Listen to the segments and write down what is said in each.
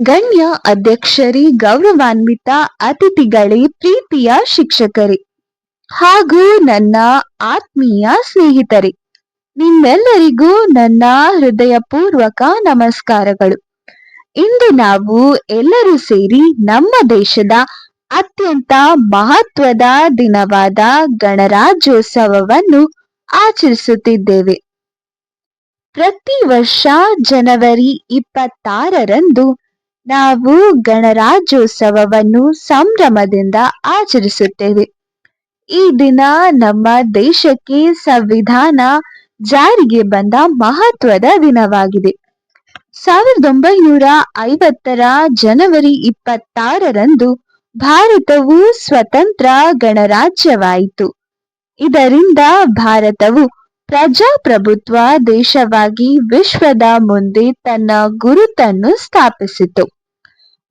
ಗಣ್ಯ ಅಧ್ಯಕ್ಷರಿ ಗೌರವಾನ್ವಿತ ಅತಿಥಿಗಳೇ ಪ್ರೀತಿಯ ಶಿಕ್ಷಕರೇ ಹಾಗೂ ನನ್ನ ಆತ್ಮೀಯ ಸ್ನೇಹಿತರೇ, ನಿಮ್ಮೆಲ್ಲರಿಗೂ ನನ್ನ ಹೃದಯಪೂರ್ವಕ ನಮಸ್ಕಾರಗಳು. ಇಂದು ನಾವು ಎಲ್ಲರೂ ಸೇರಿ ನಮ್ಮ ದೇಶದ ಅತ್ಯಂತ ಮಹತ್ವದ ದಿನವಾದ ಗಣರಾಜ್ಯೋತ್ಸವವನ್ನು ಆಚರಿಸುತ್ತಿದ್ದೇವೆ. ಪ್ರತಿ ವರ್ಷ ಜನವರಿ ಇಪ್ಪತ್ತಾರರಂದು ನಾವು ಗಣರಾಜ್ಯೋತ್ಸವವನ್ನು ಸಂಭ್ರಮದಿಂದ ಆಚರಿಸುತ್ತೇವೆ. ಈ ದಿನ ನಮ್ಮ ದೇಶಕ್ಕೆ ಸಂವಿಧಾನ ಜಾರಿಗೆ ಬಂದ ಮಹತ್ವದ ದಿನವಾಗಿದೆ. ಸಾವಿರದ ಒಂಬೈನೂರ ಐವತ್ತರ ಜನವರಿ ಇಪ್ಪತ್ತಾರರಂದು ಭಾರತವು ಸ್ವತಂತ್ರ ಗಣರಾಜ್ಯವಾಯಿತು. ಇದರಿಂದ ಭಾರತವು ಪ್ರಜಾಪ್ರಭುತ್ವ ದೇಶವಾಗಿ ವಿಶ್ವದ ಮುಂದೆ ತನ್ನ ಗುರುತನ್ನು ಸ್ಥಾಪಿಸಿತು.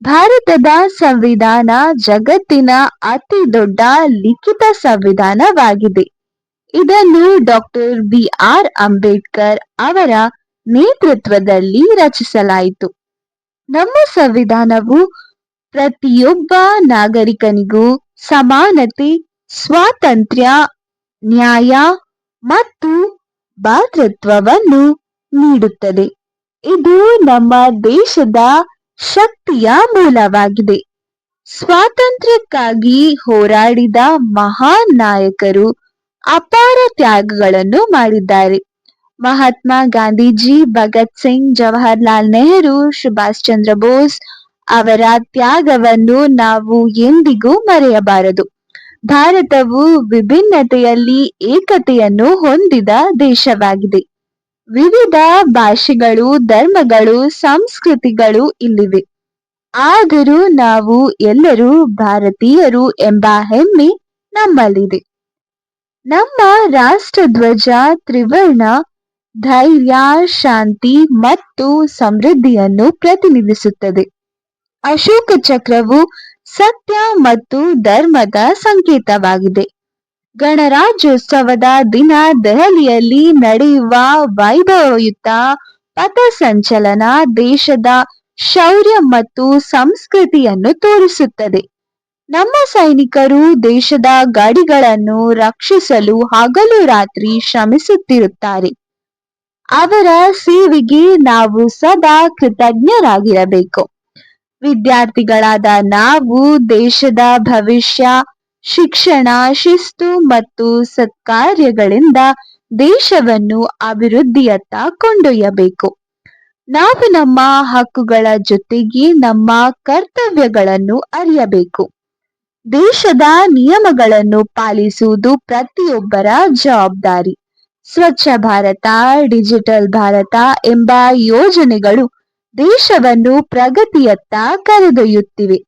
ಭಾರತದ ಸಂವಿಧಾನ ಜಗತ್ತಿನ ಅತಿ ದೊಡ್ಡ ಲಿಖಿತ ಸಂವಿಧಾನವಾಗಿದೆ. ಇದನ್ನು ಡಾಕ್ಟರ್ ಬಿ ಆರ್ ಅಂಬೇಡ್ಕರ್ ಅವರ ನೇತೃತ್ವದಲ್ಲಿ ರಚಿಸಲಾಯಿತು. ನಮ್ಮ ಸಂವಿಧಾನವು ಪ್ರತಿಯೊಬ್ಬ ನಾಗರಿಕನಿಗೂ ಸಮಾನತೆ, ಸ್ವಾತಂತ್ರ್ಯ, ನ್ಯಾಯ ಮತ್ತು ಭಾತೃತ್ವವನ್ನು ನೀಡುತ್ತದೆ. ಇದು ನಮ್ಮ ದೇಶದ ಶಕ್ತಿಯ ಮೂಲವಾಗಿದೆ. ಸ್ವಾತಂತ್ರ್ಯಕ್ಕಾಗಿ ಹೋರಾಡಿದ ಮಹಾನ್ ನಾಯಕರು ಅಪಾರ ತ್ಯಾಗಗಳನ್ನು ಮಾಡಿದ್ದಾರೆ. ಮಹಾತ್ಮ ಗಾಂಧೀಜಿ, ಭಗತ್ ಸಿಂಗ್, ಜವಾಹರ್ಲಾಲ್ ನೆಹರು, ಸುಭಾಷ್ ಚಂದ್ರ ಬೋಸ್ ಅವರ ತ್ಯಾಗವನ್ನು ನಾವು ಎಂದಿಗೂ ಮರೆಯಬಾರದು. ಭಾರತವು ವಿಭಿನ್ನತೆಯಲ್ಲಿ ಏಕತೆಯನ್ನು ಹೊಂದಿದ ದೇಶವಾಗಿದೆ. ವಿವಿಧ ಭಾಷೆಗಳು, ಧರ್ಮಗಳು, ಸಂಸ್ಕೃತಿಗಳು ಇಲ್ಲಿವೆ. ಆದರೂ ನಾವು ಎಲ್ಲರೂ ಭಾರತೀಯರು ಎಂಬ ಹೆಮ್ಮೆ ನಮ್ಮಲ್ಲಿದೆ. ನಮ್ಮ ರಾಷ್ಟ್ರಧ್ವಜ, ತ್ರಿವರ್ಣ, ಧೈರ್ಯ, ಶಾಂತಿ ಮತ್ತು ಸಮೃದ್ಧಿಯನ್ನು ಪ್ರತಿನಿಧಿಸುತ್ತದೆ. ಅಶೋಕ ಚಕ್ರವು ಸತ್ಯ ಮತ್ತು ಧರ್ಮದ ಸಂಕೇತವಾಗಿದೆ. ಗಣರಾಜ್ಯೋತ್ಸವದ ದಿನ ದೆಹಲಿಯಲ್ಲಿ ನಡೆಯುವ ವೈಭವಯುತ ಪಥಸಂಚಲನ ದೇಶದ ಶೌರ್ಯ ಮತ್ತು ಸಂಸ್ಕೃತಿಯನ್ನು ತೋರಿಸುತ್ತದೆ. ನಮ್ಮ ಸೈನಿಕರು ದೇಶದ ಗಡಿಗಳನ್ನು ರಕ್ಷಿಸಲು ಹಗಲು ರಾತ್ರಿ ಶ್ರಮಿಸುತ್ತಿರುತ್ತಾರೆ. ಅವರ ಸೇವೆಗೆ ನಾವು ಸದಾ ಕೃತಜ್ಞರಾಗಿರಬೇಕು. ವಿದ್ಯಾರ್ಥಿಗಳಾದ ನಾವು ದೇಶದ ಭವಿಷ್ಯ ಶಿಕ್ಷಣ, ಶಿಸ್ತು ಮತ್ತು ಸತ್ಕಾರ್ಯಗಳಿಂದ ದೇಶವನ್ನು ಅಭಿವೃದ್ಧಿಯತ್ತ ಕೊಂಡೊಯ್ಯಬೇಕು. ನಾವು ನಮ್ಮ ಹಕ್ಕುಗಳ ಜೊತೆಗೆ ನಮ್ಮ ಕರ್ತವ್ಯಗಳನ್ನು ಅರಿಯಬೇಕು. ದೇಶದ ನಿಯಮಗಳನ್ನು ಪಾಲಿಸುವುದು ಪ್ರತಿಯೊಬ್ಬರ ಜವಾಬ್ದಾರಿ. ಸ್ವಚ್ಛ ಭಾರತ, ಡಿಜಿಟಲ್ ಭಾರತ ಎಂಬ ಯೋಜನೆಗಳು ದೇಶವನ್ನು ಪ್ರಗತಿಯತ್ತ ಕರೆದೊಯ್ಯುತ್ತಿವೆ.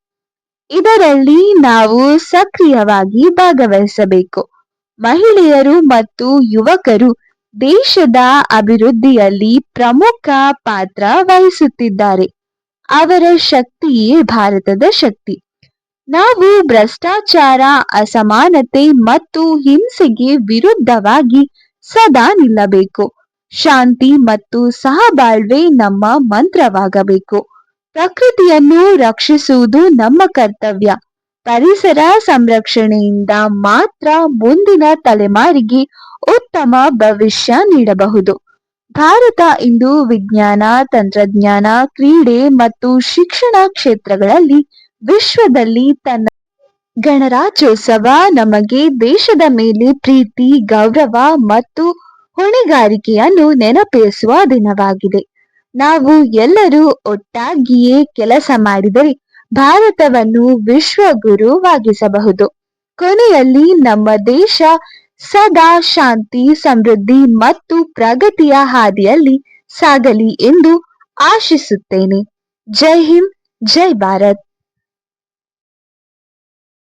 ಇದರಲ್ಲಿ ನಾವು ಸಕ್ರಿಯವಾಗಿ ಭಾಗವಹಿಸಬೇಕು. ಮಹಿಳೆಯರು ಮತ್ತು ಯುವಕರು ದೇಶದ ಅಭಿವೃದ್ಧಿಯಲ್ಲಿ ಪ್ರಮುಖ ಪಾತ್ರ ವಹಿಸುತ್ತಿದ್ದಾರೆ. ಅವರ ಶಕ್ತಿಯೇ ಭಾರತದ ಶಕ್ತಿ. ನಾವು ಭ್ರಷ್ಟಾಚಾರ, ಅಸಮಾನತೆ ಮತ್ತು ಹಿಂಸೆಗೆ ವಿರುದ್ಧವಾಗಿ ಸದಾ ನಿಲ್ಲಬೇಕು. ಶಾಂತಿ ಮತ್ತು ಸಹಬಾಳ್ವೆ ನಮ್ಮ ಮಂತ್ರವಾಗಬೇಕು. ಪ್ರಕೃತಿಯನ್ನು ರಕ್ಷಿಸುವುದು ನಮ್ಮ ಕರ್ತವ್ಯ. ಪರಿಸರ ಸಂರಕ್ಷಣೆಯಿಂದ ಮಾತ್ರ ಮುಂದಿನ ತಲೆಮಾರಿಗೆ ಉತ್ತಮ ಭವಿಷ್ಯ ನೀಡಬಹುದು. ಭಾರತ ಇಂದು ವಿಜ್ಞಾನ, ತಂತ್ರಜ್ಞಾನ, ಕ್ರೀಡೆ ಮತ್ತು ಶಿಕ್ಷಣ ಕ್ಷೇತ್ರಗಳಲ್ಲಿ ವಿಶ್ವದಲ್ಲಿ ತನ್ನ ಗಣರಾಜ್ಯೋತ್ಸವ ನಮಗೆ ದೇಶದ ಮೇಲೆ ಪ್ರೀತಿ, ಗೌರವ ಮತ್ತು ಹೊಣೆಗಾರಿಕೆಯನ್ನು ನೆನಪಿಸುವ ದಿನವಾಗಿದೆ. ನಾವು ಎಲ್ಲರೂ ಒಟ್ಟಾಗಿಯೇ ಕೆಲಸ ಮಾಡಿದರೆ ಭಾರತವನ್ನು ವಿಶ್ವಗುರುವಾಗಿಸಬಹುದು. ಕೊನೆಯಲ್ಲಿ ನಮ್ಮ ದೇಶ ಸದಾ ಶಾಂತಿ, ಸಮೃದ್ಧಿ ಮತ್ತು ಪ್ರಗತಿಯ ಹಾದಿಯಲ್ಲಿ ಸಾಗಲಿ ಎಂದು ಆಶಿಸುತ್ತೇನೆ. ಜೈ ಹಿಂದ್, ಜೈ ಭಾರತ್.